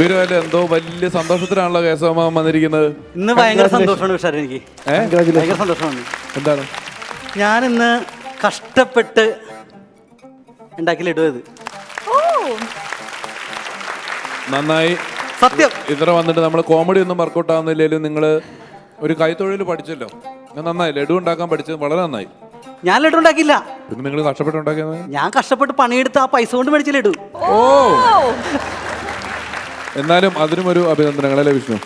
ഗംഭീരമായാലും എന്തോ വലിയ സന്തോഷത്തിലാണല്ലോ കേശവ വന്നിരിക്കുന്നത്. ഇന്ന് ഭയങ്കര സന്തോഷമാണ് വിഷാരം എനിക്ക്. ഭയങ്കര സന്തോഷമാണ്. എന്താണ്? ഞാൻ ഇന്ന് കഷ്ടപ്പെട്ട് ഉണ്ടാക്കി ലഡു ഇത് നന്നായി. സത്യം. ഇത്ര വന്നിട്ട് നമ്മൾ കോമഡി ഒന്നും വർക്കൗട്ട് ആവുന്നില്ലെങ്കിലും നിങ്ങൾ ഒരു കൈത്തൊഴിൽ പഠിച്ചല്ലോ. ഞാൻ നന്നായി. ലഡു ഉണ്ടാക്കാൻ പഠിച്ചത് വളരെ നന്നായി. ഞാൻ ലഡു ഉണ്ടാക്കിയില്ല. പിന്നെ നിങ്ങൾ കഷ്ടപ്പെട്ട് ഉണ്ടാക്കിയത്? ഞാൻ കഷ്ടപ്പെട്ട് പണിയെടുത്ത് ആ പൈസ കൊണ്ട് മേടിച്ച ലഡു. ഓ. എന്നാലും അതിനും ഒരു അഭിനന്ദനങ്ങൾ അല്ലേ വിഷ്ണു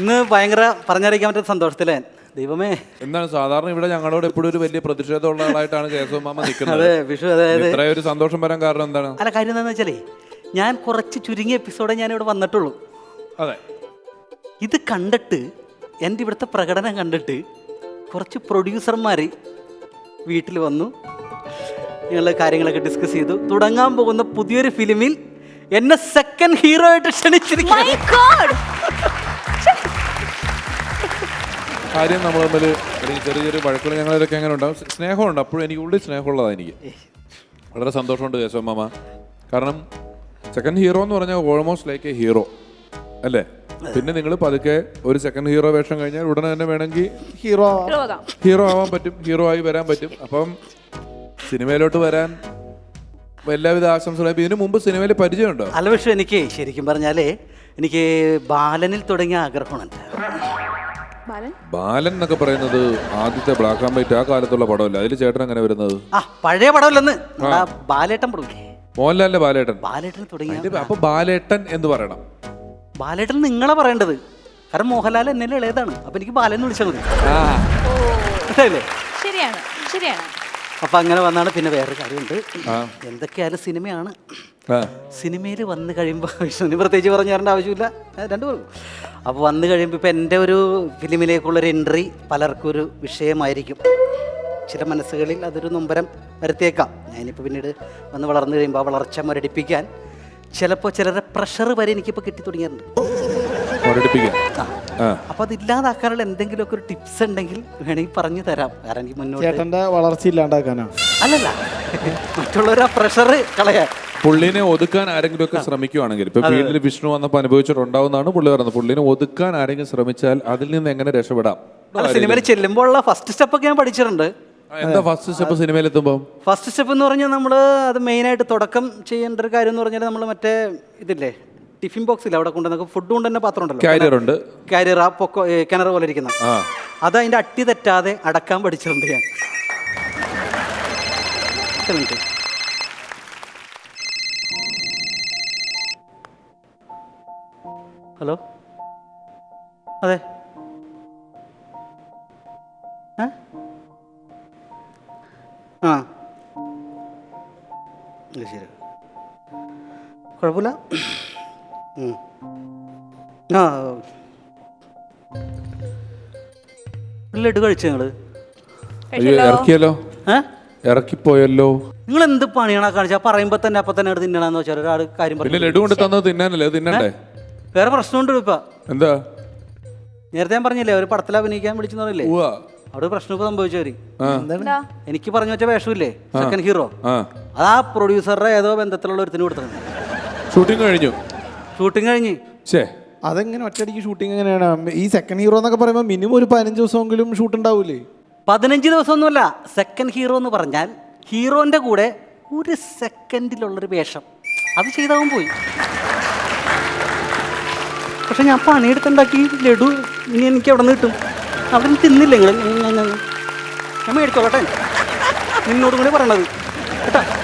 ഇന്ന് ഭയങ്കര പറഞ്ഞറിയിക്കാൻ പറ്റുന്ന സന്തോഷത്തിലേ? ദൈവമേ. എന്താണ് സാധാരണ ഇവിടെ ഞങ്ങളോട് എപ്പോഴും ഒരു വലിയ പ്രതിഷേധമുള്ള ആളായിട്ടാണ് കേശവ മാമ നിൽക്കുന്നത്. അതെ വിഷു അതായത് ഇത്രയും ഒരു സന്തോഷം വരാൻ കാരണം എന്താണ്? അല്ല കാര്യം എന്താണെന്ന് വെച്ചാലേ ഞാൻ കുറച്ച് ചുരുങ്ങിയ എപ്പിസോഡേ ഞാൻ ഇവിടെ വന്നിട്ടുള്ളൂ. അതെ. ഇത് കണ്ടിട്ട് എന്റെ ഇവിടുത്തെ പ്രകടനം കണ്ടിട്ട് കുറച്ച് പ്രൊഡ്യൂസർമാർ വീട്ടിൽ വന്നു. നിങ്ങളുടെ കാര്യങ്ങളൊക്കെ ഡിസ്കസ് ചെയ്തു. തുടങ്ങാൻ പോകുന്ന പുതിയൊരു ഫിലിമിൽ എന്നെ സെക്കൻഡ് ഹീറോ ആയിട്ട് ക്ഷണിച്ചിരിക്കുന്നു. ഗോഡ് കാര്യം നമ്മൾ തമ്മിൽ അല്ലെങ്കിൽ ചെറിയ ചെറിയ വഴക്കുകൾ ഞങ്ങളിതൊക്കെ എങ്ങനെ ഉണ്ടാവും. സ്നേഹമുണ്ട്. അപ്പോഴും എനിക്ക് ഉള്ളിൽ സ്നേഹമുള്ളതാണ് എനിക്ക്. വളരെ സന്തോഷമുണ്ട് കേശവ മാമ. കാരണം സെക്കൻഡ് ഹീറോ എന്ന് പറഞ്ഞാൽ ഓൾമോസ്റ്റ് ലൈക്ക് എ ഹീറോ അല്ലേ? പിന്നെ നിങ്ങൾ പതുക്കെ ഒരു സെക്കൻഡ് ഹീറോ വേഷം കഴിഞ്ഞാൽ ഉടനെ തന്നെ വേണമെങ്കിൽ ഹീറോ ഹീറോ ആവാൻ പറ്റും. ഹീറോ ആയി വരാൻ പറ്റും. അപ്പം സിനിമയിലോട്ട് വരാൻ എല്ലാവിധ ആശംസകളും. ഇതിനു മുമ്പ് സിനിമയിൽ പരിചയമുണ്ടോ? അല്ല പക്ഷെ എനിക്ക് ശരിക്കും പറഞ്ഞാലേ എനിക്ക് ബാലനിൽ തുടങ്ങിയ ആഗ്രഹമാണ് എന്റെ. ബാലൻ? ബാലൻ എന്നൊക്കെ പറയുന്നത് ആദ്യത്തെ ബ്ലാക്ക് ആൻഡ് വൈറ്റ് ആ കാലത്തുള്ള പടമല്ല? അതിൽ ചേട്ടൻ എങ്ങനെ വരുന്നത്? ആ പഴയ പടമല്ലെന്ന്. നമ്മുടെ ബാലേട്ടൻ മോഹൻലാലിന്റെ ബാലേട്ടൻ. ബാലേട്ടൻ തുടങ്ങിയ അപ്പൊ ബാലേട്ടൻ എന്ന് പറയണം. ബാലേട്ടൻ നിങ്ങളെ പറയേണ്ടത്. കാരണം മോഹൻലാൽ എന്നെ ഇളയതാണ് അപ്പൊ എനിക്ക് ബാലൻ വിളിച്ചാൽ മതി. ശരിയാണ് ശരിയാണ്. അപ്പൊ അങ്ങനെ വന്നാണ് പിന്നെ വേറൊരു കാര്യമുണ്ട്. എന്തൊക്കെയാലും എന്തൊക്കെയായാലും സിനിമയാണ്. സിനിമയിൽ വന്നു കഴിയുമ്പോൾ വിഷ്ണുവിന് പ്രത്യേകിച്ച് പറഞ്ഞു തരേണ്ട ആവശ്യമില്ല. രണ്ടു പേർക്കും. അപ്പോൾ വന്നു കഴിയുമ്പോൾ ഇപ്പം എന്റെ ഒരു ഫിലിമിലേക്കുള്ളൊരു എൻട്രി പലർക്കും ഒരു വിഷയമായിരിക്കും. ചില മനസ്സുകളിൽ അതൊരു നൊമ്പരം വരുത്തിയേക്കാം. ഞാനിപ്പോൾ പിന്നീട് വന്ന് വളർന്നു കഴിയുമ്പോൾ ആ വളർച്ച മുരടിപ്പിക്കാൻ ചിലപ്പോൾ ചിലരുടെ പ്രഷർ വരെ എനിക്കിപ്പോൾ കിട്ടി തുടങ്ങിയിട്ടുണ്ട്. മുരടിപ്പിക്കാൻ അത് ഇല്ലാതാക്കാനുള്ള എന്തെങ്കിലും എന്തെങ്കിലുമൊക്കെ ഒരു ടിപ്സ് ഉണ്ടെങ്കിൽ വേണമെങ്കിൽ പറഞ്ഞു തരാം. കാരണം ഈ മുന്നോട്ട് ചേട്ടന്റെ വളർച്ച ഇല്ലാണ്ടാക്കാനാ? അല്ലല്ല. മറ്റുള്ളവർ ആ പ്രഷർ കളയാൻ. പുള്ളിനെ ഒതുക്കാൻ ആരെങ്കിലും ഒക്കെ ശ്രമിക്കുവാണെങ്കിൽ ഇപ്പൊ വീട്ടിൽ വിഷ്ണു വന്നപ്പോൾ അനുഭവിച്ചിട്ടുണ്ടാവുന്നതാണ് പുള്ളി പറയുന്നത്. പുള്ളിനെ ഒതുക്കാൻ ആരെങ്കിലും ശ്രമിച്ചാൽ അതിൽ നിന്ന് എങ്ങനെ രക്ഷപ്പെടാം? അല്ല സിനിമയിൽ ചെല്ലുമ്പോഴുള്ള ഫസ്റ്റ് സ്റ്റെപ്പ് ഒക്കെ ഞാൻ പഠിച്ചിട്ടുണ്ട്. എന്താ ഫസ്റ്റ് സ്റ്റെപ്പ് സിനിമയിൽ എത്തുമ്പോൾ ഫസ്റ്റ് സ്റ്റെപ്പ് എന്ന് പറഞ്ഞാൽ നമ്മൾ അത് മെയിൻ ആയിട്ട് തുടക്കം ചെയ്യേണ്ട ഒരു കാര്യം എന്ന് പറഞ്ഞാൽ നമ്മൾ മറ്റേ ഇതില്ലേ? ടിഫിൻ ബോക്സിൽ അവിടെ കൊണ്ടുവന്ന ഫുഡ് കൊണ്ട് തന്നെ പാത്രം ഉണ്ടല്ലോ കാരിയർ ഉണ്ട്. കാരിയർ ആ പൊക്കോ കിണർ പോലെ ഇരിക്കുന്ന. അത് അതിന്റെ അട്ടി തെറ്റാതെ അടക്കാൻ പഠിച്ചിട്ടുണ്ട് ഞാൻ. ഒറ്റ മിനിറ്റ്. ഹലോ? അതെ? ആ. ശരി. കുഴപ്പമില്ല. ആ. ഒരു ലഡു കഴിച്ചു നിങ്ങൾ? അയ്യോ ഇറക്കിയല്ലോ. ഏ? ഇറക്കിപ്പോയല്ലോ. നിങ്ങൾ എന്ത് പണിയാണ് കാണിച്ചാൽ പറയുമ്പോ തന്നെ അപ്പൊ തന്നെ എടുത്ത് തിന്നണമെന്ന് വെച്ചാൽ ഒരാൾ കാര്യം പിന്നെ പറഞ്ഞു ലഡു കൊണ്ട് തന്നത് തിന്നാനല്ലേ? അത് തിന്നണ്ടേ? വേറെ പ്രശ്നമുണ്ട് ഇപ്പൊ. എന്താ? നേരത്തെ ഞാൻ പറഞ്ഞില്ലേ ഒരു പടത്തിൽ അഭിനയിക്കാൻ വിളിച്ചെന്ന് പറഞ്ഞില്ലേ? ഉവ്വ. അവിടെ പ്രശ്നം ഇപ്പൊ സംഭവിച്ചവര് എനിക്ക് പറഞ്ഞു വെച്ച വേഷമില്ലേ? സെക്കൻഡ് ഹീറോ ആ. അത് ആ പ്രൊഡ്യൂസറുടെ ഏതോ ബന്ധത്തിലുള്ള ഒരുത്തിന് കൊടുത്തത്. ഷൂട്ടിംഗ് കഴിഞ്ഞു. ഷൂട്ടിംഗ് കഴിഞ്ഞ്. ഛേ. അതെങ്ങനെ ഒറ്റയടിക്ക് ഷൂട്ടിംഗ് എങ്ങനെയാണ്? ഈ സെക്കൻഡ് ഹീറോ എന്നൊക്കെ പറയുമ്പോൾ മിനിമം ഒരു പതിനഞ്ച് ദിവസമെങ്കിലും ഷൂട്ട് ഉണ്ടാവൂലേ? പതിനഞ്ച് ദിവസമൊന്നുമല്ല സെക്കൻഡ് ഹീറോ എന്ന് പറഞ്ഞാൽ ഹീറോന്റെ കൂടെ ഒരു സെക്കൻഡിലുള്ളൊരു വേഷം. അത് ചെയ്താവും പോയി. പക്ഷെ ഞാൻ പണിയെടുത്തുണ്ടാക്കി ലഡു ഇനി എനിക്ക് എവിടെ നിന്ന് കിട്ടും? അവൻ തിന്നില്ലെങ്കിലും തിന്നില്ല നിങ്ങൾ ഞാൻ മേടിച്ചോളട്ടെ. നിന്നോടും കൂടി പറയണത്. കേട്ടോ?